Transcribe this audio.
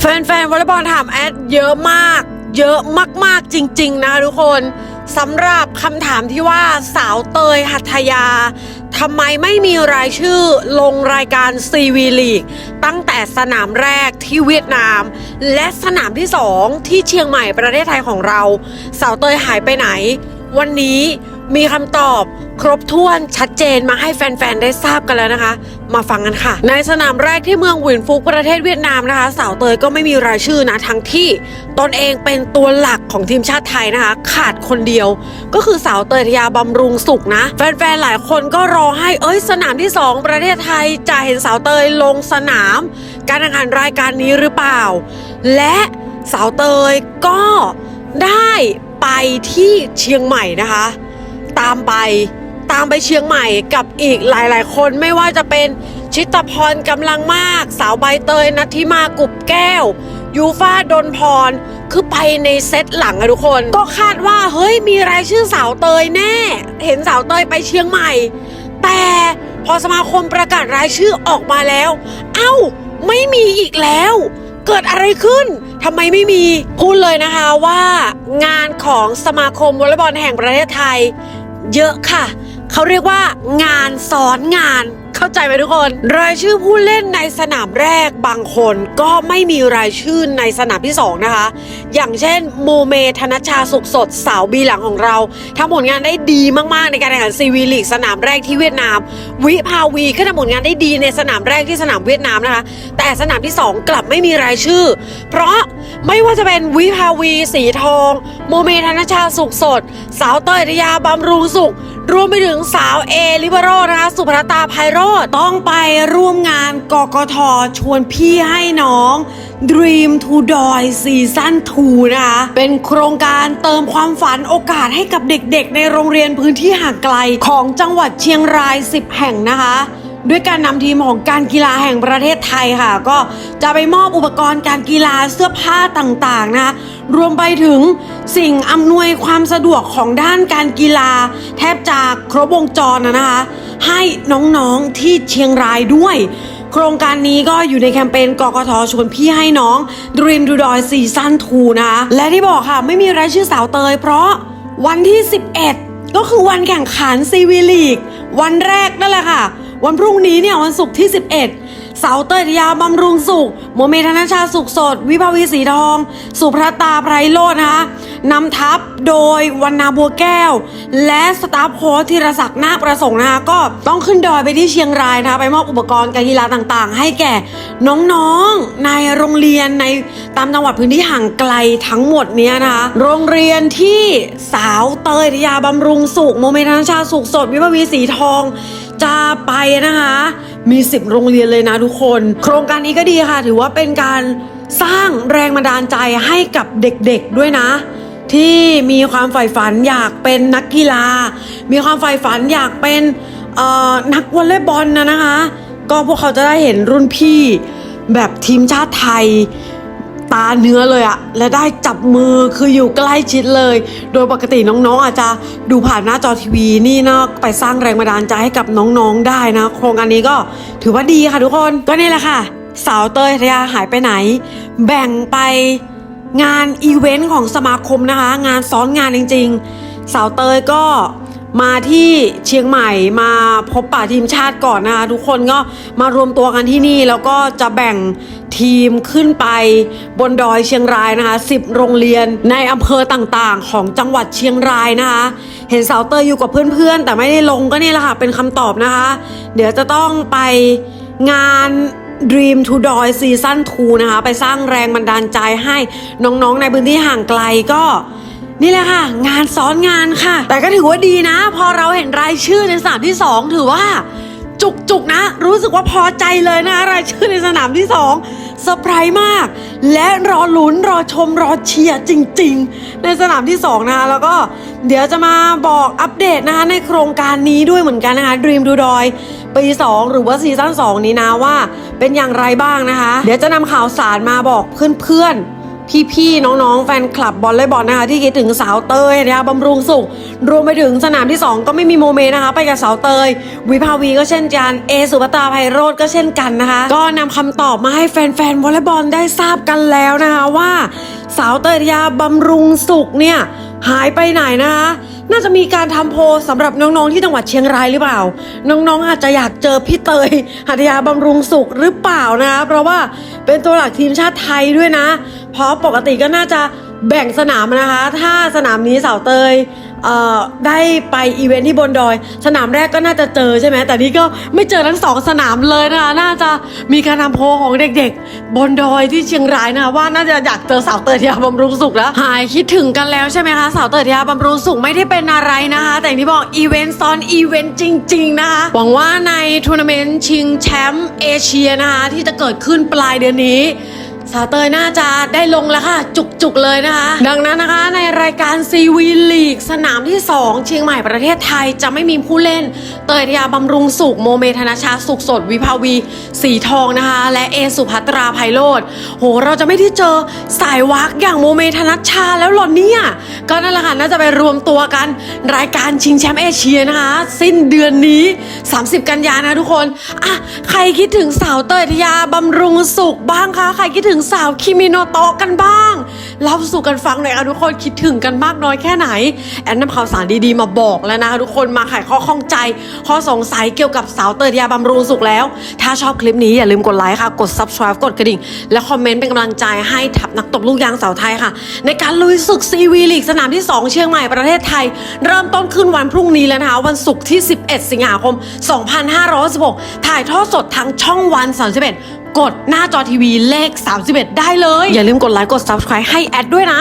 แฟนๆวอลเลย์บอลถามแอดเยอะมาก เยอะมากๆจริง ๆ นะคะทุกคนสำหรับคำถามที่ว่าสาวเตยหัทยาทำไมไม่มีรายชื่อลงรายการซีวีลีก ตั้งแต่สนามแรกที่เวียดนาม และสนามที่2ที่เชียงใหม่ประเทศไทยของเรา สาวเตยหายไปไหน วันนี้ มีคำตอบครบถ้วนชัดเจนมาให้แฟน ๆ ได้ทราบกันแล้วนะคะ มาฟังกันค่ะ ในสนามแรกที่เมืองหวินฟุกประเทศเวียดนามนะคะ สาวเตยก็ไม่มีรายชื่อนะทั้งที่ตนเองเป็นตัวหลักของทีมชาติไทยนะคะ ขาดคนเดียว ก็คือสาวเตยทยาบำรุงสุขนะ แฟน ๆ หลายคนก็รอให้เอ้ยสนามที่ 2 ประเทศไทยจะเห็นสาวเตยลงสนาม การแข่งขันรายการนี้หรือเปล่า และสาวเตยก็ได้ไปที่เชียงใหม่นะคะ ตามไป ตามไปเชียงใหม่กับอีกหลายๆ คนไม่ว่าจะเป็นชิตพรกำลังมาก สาวใบเตยนัทธิมากุบแก้ว ยูฟ่าดนพร คือไปในเซตหลังอะทุกคน ก็คาดว่าเฮ้ยมีรายชื่อสาวเตยแน่ เห็นสาวเตยไปเชียงใหม่ แต่พอสมาคมประกาศรายชื่อออกมาแล้ว เอ้า ไม่มีอีกแล้ว เกิดอะไรขึ้นทำไมไม่มี พูดเลยนะคะว่า งานของสมาคมวอลเลย์บอลแห่งประเทศไทย เยอะค่ะ เขาเรียกว่างานซ้อนงาน เข้าใจไหมทุกคน รายชื่อผู้เล่นในสนามแรกบางคนก็ไม่มีรายชื่อในสนามที่ 2 นะคะ อย่างเช่นโมเมธนชชาสุขสดสาวบีหลังของเราทำผลงานได้ดีมากๆในการแข่งขันซีวีลีกสนามแรกที่เวียดนาม วิภาวีก็ทำผลงานได้ดีในสนามแรกที่สนามเวียดนามนะคะ แต่สนามที่ 2 กลับไม่มีรายชื่อ เพราะไม่ว่าจะเป็นวิภาวีสีทอง โมเมธนชชาสุขสด สาวเตยทยาบำรุงสุข รวมไปถึงสาวเอลิเบโรนะคะสุภรตาไพโรต้องไปร่วมงานกกทชวนพี่ให้น้อง Dream to Doy ซีซั่น2นะคะเป็นโครงการเติมความฝันโอกาสให้กับเด็กๆ ในโรงเรียนพื้นที่ห่างไกลของจังหวัดเชียงราย 10 แห่งนะคะ ด้วยการนำทีมของการกีฬาแห่งประเทศไทยค่ะ ก็จะไปมอบอุปกรณ์การกีฬาเสื้อผ้าต่างๆนะคะรวมไปถึงสิ่งอำนวยความสะดวกของด้านการกีฬา แทบจะครบวงจรนะนะคะ ให้น้องๆที่เชียงรายด้วยโครงการนี้ก็อยู่ในแคมเปญกกทชวนพี่ให้น้อง Dream to Doy ซีซั่น2นะคะ และที่บอกค่ะ ไม่มีรายชื่อสาวเตย เพราะวันที่ 11 ก็คือวันแข่งขันซีวีลีก วันแรกนั่นแหละค่ะ วันพรุ่งนี้เนี่ยวันศุกร์ที่ 11 เสาเตยยาบำรุงสุขโมเมธนชาสุขสด วิภาวีสีทอง สุพรตาไพรโรจน์นะคะนำทัพโดยวันนาบัวแก้ว และสตาฟโค้ชธีรศักดิ์นาประสงค์นะคะก็ต้องขึ้นดอยไปที่เชียงรายนะคะไปมอบอุปกรณ์การกีฬาต่างๆ ให้แก่น้องๆในโรงเรียนในตามจังหวัดพื้นที่ห่างไกลทั้งหมดเนี้ยนะคะโรงเรียนที่สาวเตยยาบำรุงสุขโมเมธนชาสุขสด วิภาวีสีทอง จะไปนะคะ มี 10 โรงเรียนเลยนะทุกคน โครงการนี้ก็ดีค่ะ ถือว่าเป็นการสร้างแรงบันดาลใจให้กับเด็กๆด้วยนะ ที่มีความใฝ่ฝันอยากเป็นนักกีฬา มีความใฝ่ฝันอยากเป็นนักวอลเลย์บอลนะนะคะ ก็พวกเขาจะได้เห็นรุ่นพี่แบบทีมชาติไทย ตาเนื้อเลยอะและได้จับมือคืออยู่ใกล้ชิดเลย โดยปกติน้องๆ อาจจะดูผ่านหน้าจอทีวีนี่นะไปสร้างแรงบันดาลใจให้กับน้องๆได้นะ โครงการนี้ก็ถือว่าดีค่ะทุกคนก็นี่แหละค่ะสาวเตยทยาหายไปไหน แบ่งไปงานอีเวนต์ของสมาคมนะคะ งานซ้อนงานจริง ๆ สาวเตยก็ มาที่เชียงใหม่มาพบป่าทีมชาติก่อนนะคะทุกคนก็มารวมตัวกันที่นี่แล้วก็จะแบ่งทีมขึ้นไปบนดอยเชียงรายนะคะ10 โรงเรียนในอำเภอต่างๆ ของจังหวัดเชียงรายนะคะ เห็นสาวเตยอยู่กับเพื่อนๆ แต่ไม่ได้ลงก็นี่แหละค่ะเป็นคำตอบนะคะ เดี๋ยวจะต้องไปงาน Dream to Doy ซีซั่น2นะคะ ไปสร้างแรงบันดาลใจให้น้องๆในพื้นที่ห่างไกลก็ นี่แหละค่ะ งานซ้อนงานค่ะ แต่ก็ถือว่าดีนะ พอเราเห็นรายชื่อในสนามที่ 2 ถือว่า จุกจุกนะ รู้สึกว่าพอใจเลยนะ รายชื่อในสนามที่2เซอร์ไพรส์มาก และรอลุ้นรอชมรอเชียร์จริง ๆ ในสนามที่ 2 นะคะแล้วก็เดี๋ยวจะมาบอกอัปเดตนะคะในโครงการนี้ด้วยเหมือนกันนะคะ Dream to Doy ปี 2 หรือว่าซีซั่น2นี้นะว่า เป็นอย่างไรบ้างนะคะ เดี๋ยวจะนำข่าวสารมาบอกเพื่อนๆ พี่ๆน้องๆ แฟนคลับบอลเลยบอลนะคะ ที่คิดถึงสาวเตยนะคะบำรุงสุข รวมไปถึงสนามที่ 2 ก็ไม่มีโมเมนะคะ ไปกับสาวเตย วิภาวีก็เช่นกันเอสุภตาไพโรธก็เช่นกันนะคะ ก็นำคำตอบมาให้แฟนๆวอลเลย์บอลได้ทราบกันแล้วนะคะว่า สาวเตยยาบำรุงสุขเนี่ยหายไปไหนนะคะ น่าจะมีการทำโพลสำหรับน้องๆที่จังหวัดเชียงรายหรือเปล่า น้องๆอาจจะอยากเจอพี่เตยหัตยาบำรุงสุขหรือเปล่านะคะเพราะว่าเป็นตัวหลักทีมชาติไทยด้วยนะ เพราะปกติก็น่าจะ แบ่งสนามนะคะ ถ้าสนามนี้สาวเตยเอ่อได้ไปอีเวนท์ที่บนดอย สนามแรกก็น่าจะเจอใช่ไหมแต่นี่ก็ไม่เจอทั้งสองสนามเลยนะคะน่าจะมีการทำโพของเด็กๆ บนดอยที่เชียงรายนะคะว่าน่าจะอยากเจอสาวเตยทยาบำรุงสุขแล้วหายคิดถึงกันแล้วใช่ไหมคะสาวเตยทยาบำรุงสุขไม่ได้เป็นอะไรนะคะ แต่ที่บอกอีเวนต์ซ้อนอีเวนต์จริง ๆ นะคะหวังว่าในทัวร์นาเมนต์ชิงแชมป์เอเชียนะคะที่จะเกิดขึ้นปลายเดือนนี้ สาวเตยน่าจะได้ลงแล้วค่ะ จุกๆเลยนะคะ ดังนั้นนะคะในรายการซีวีลีกสนามที่ 2 เชียงใหม่ประเทศไทยจะไม่มีผู้เล่น เตยทยาบำรุงสุขโมเมธนชาสุขสดวิภาวี สีทองนะคะ และเอสุภัตราไพโรธโหเราจะไม่ได้เจอสายวักอย่างโมเมธนชาแล้วหรอเนี่ยก็นั่นแหละค่ะน่าจะไปรวมตัวกันรายการชิงแชมป์เอเชียนะคะ สิ้นเดือนนี้ 30 กันยานะทุกคนอะใครคิดถึงสาวเตยทยาบำรุงสุขบ้างคะใครคิดถึงสาวคิมิโนโตะกันบ้างเล่าสู่กันฟังหน่อยค่ะทุกคนคิดถึงกันมากน้อยแค่ไหน แอนนำข่าวสารดีๆมาบอกแล้วนะคะทุกคนมาไขข้อข้องใจ ข้อสงสัยเกี่ยวกับสาวเตยทยาบำรุงสุขแล้ว ถ้าชอบคลิปนี้อย่าลืมกดไลค์ค่ะ กด subscribe กดกระดิ่ง และคอมเมนต์เป็นกำลังใจให้ทัพนักตบลูกยางสาวไทยค่ะ ในการลุยศึกซีวีลีกสนามที่ 2 เชียงใหม่ประเทศไทย เริ่มต้นขึ้นวันพรุ่งนี้แล้วนะคะวันศุกร์ที่ 11 สิงหาคม 2516 ถ่ายทอดสดทางช่องวัน 31 กดหน้าจอทีวีเลข 31 ได้เลย อย่าลืมกดไลค์กด subscribe ให้แอดด้วยนะ